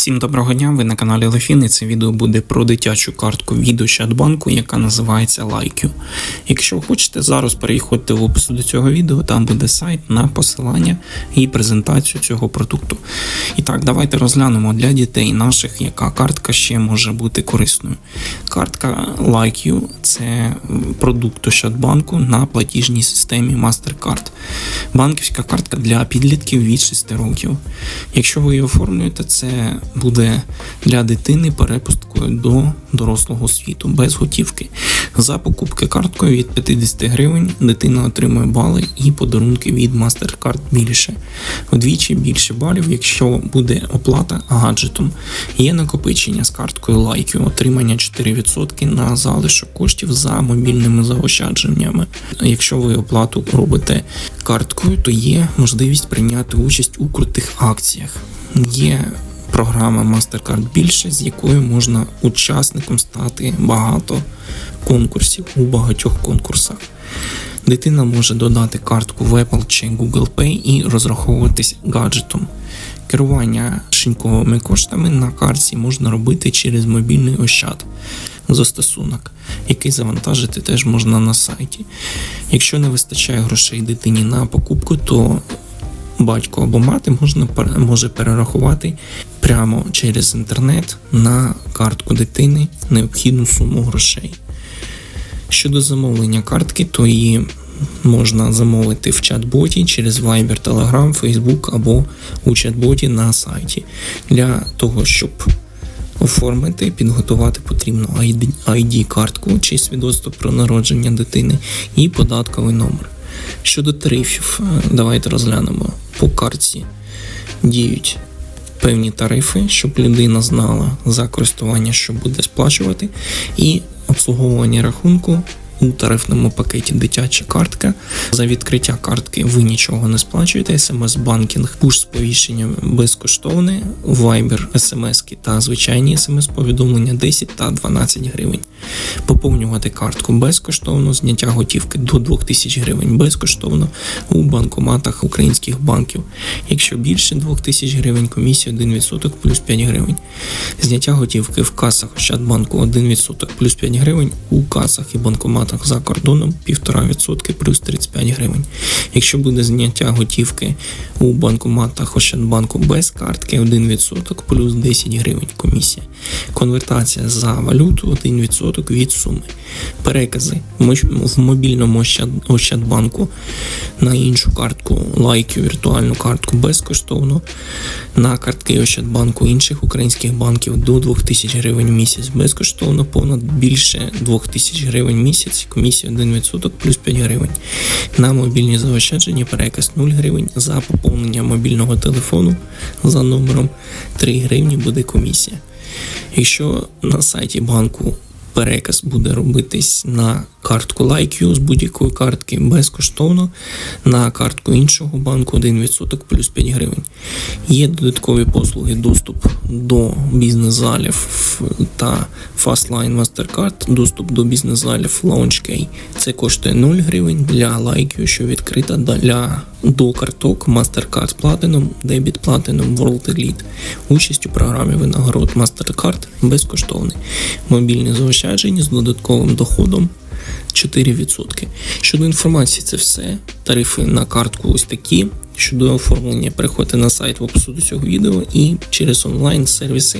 Всім доброго дня, ви на каналі Лефін і це відео буде про дитячу картку від Ощадбанку, яка називається LikeU. Якщо хочете, зараз переходьте в опису до цього відео, там буде сайт на посилання і презентацію цього продукту. І так, давайте розглянемо для дітей наших, яка картка ще може бути корисною. Картка LikeU – це продукт Ощадбанку на платіжній системі MasterCard. Банківська картка для підлітків від 6 років. Якщо ви її оформлюєте, це буде для дитини перепусткою до дорослого світу без готівки. За покупки карткою від 50 гривень дитина отримує бали і подарунки від MasterCard більше. Вдвічі більше балів, якщо буде оплата гаджетом. Є накопичення з карткою лайків, отримання 4% на залишок коштів за мобільними заощадженнями. Якщо ви оплату робите карткою, то є можливість прийняти участь у крутих акціях. Є програма MasterCard більше, з якою можна учасником стати багато конкурсів у багатьох конкурсах. Дитина може додати картку в Apple чи Google Pay і розраховуватись гаджетом. Керування шинковими коштами на картці можна робити через мобільний ощад застосунок, який завантажити теж можна на сайті. Якщо не вистачає грошей дитині на покупку, то батько або мати можна може перерахувати прямо через інтернет на картку дитини необхідну суму грошей. Щодо замовлення картки, то її можна замовити в чат-боті через Viber, Telegram, Facebook або у чат-боті на сайті. Для того, щоб оформити, підготувати потрібно ID, ID-картку чи свідоцтво про народження дитини і податковий номер. Щодо тарифів, е, давайте розглянемо по картці. Діють певні тарифи, щоб людина знала за користування, що буде сплачувати, і обслуговування рахунку у тарифному пакеті дитяча картка. За відкриття картки ви нічого не сплачуєте. смс-банкінг, пуш-сповіщення безкоштовне, Viber, смс та звичайні смс-повідомлення 10 та 12 гривень. Поповнювати картку безкоштовно, зняття готівки до 2000 гривень безкоштовно у банкоматах українських банків. Якщо більше 2000 гривень, комісія 1% плюс 5 гривень. Зняття готівки в касах Ощадбанку 1% плюс 5 гривень, у касах і банкоматах за кордоном 1,5% плюс 35 гривень. Якщо буде зняття готівки у банкоматах Ощадбанку без картки 1% плюс 10 гривень комісія. Конвертація за валюту 1% від суми. Перекази в мобільному Ощадбанку на іншу картку лайкю, віртуальну картку безкоштовно. На картки Ощадбанку інших українських банків до 2000 гривень місяць безкоштовно, понад більше 2000 гривень місяць, комісія 1% плюс 5 гривень. На мобільні заощадження переказ 0 гривень. За поповнення мобільного телефону за номером 3 гривні буде комісія. Якщо на сайті банку переказ буде робитись на картку LikeU з будь-якої картки безкоштовно, на картку іншого банку 1% плюс 5 гривень. Є додаткові послуги доступ до бізнес-залів та Fastline Mastercard, доступ до бізнес-залів LaunchKey. Це коштує 0 гривень для LikeU, що відкрита для до карток MasterCard Platinum, Debit Platinum, World Elite. Участь у програмі винагород MasterCard безкоштовний. Мобільні заощадження з додатковим доходом 4%. Щодо інформації, це все. Тарифи на картку ось такі. Щодо оформлення, переходьте на сайт в опису до цього відео і через онлайн сервіси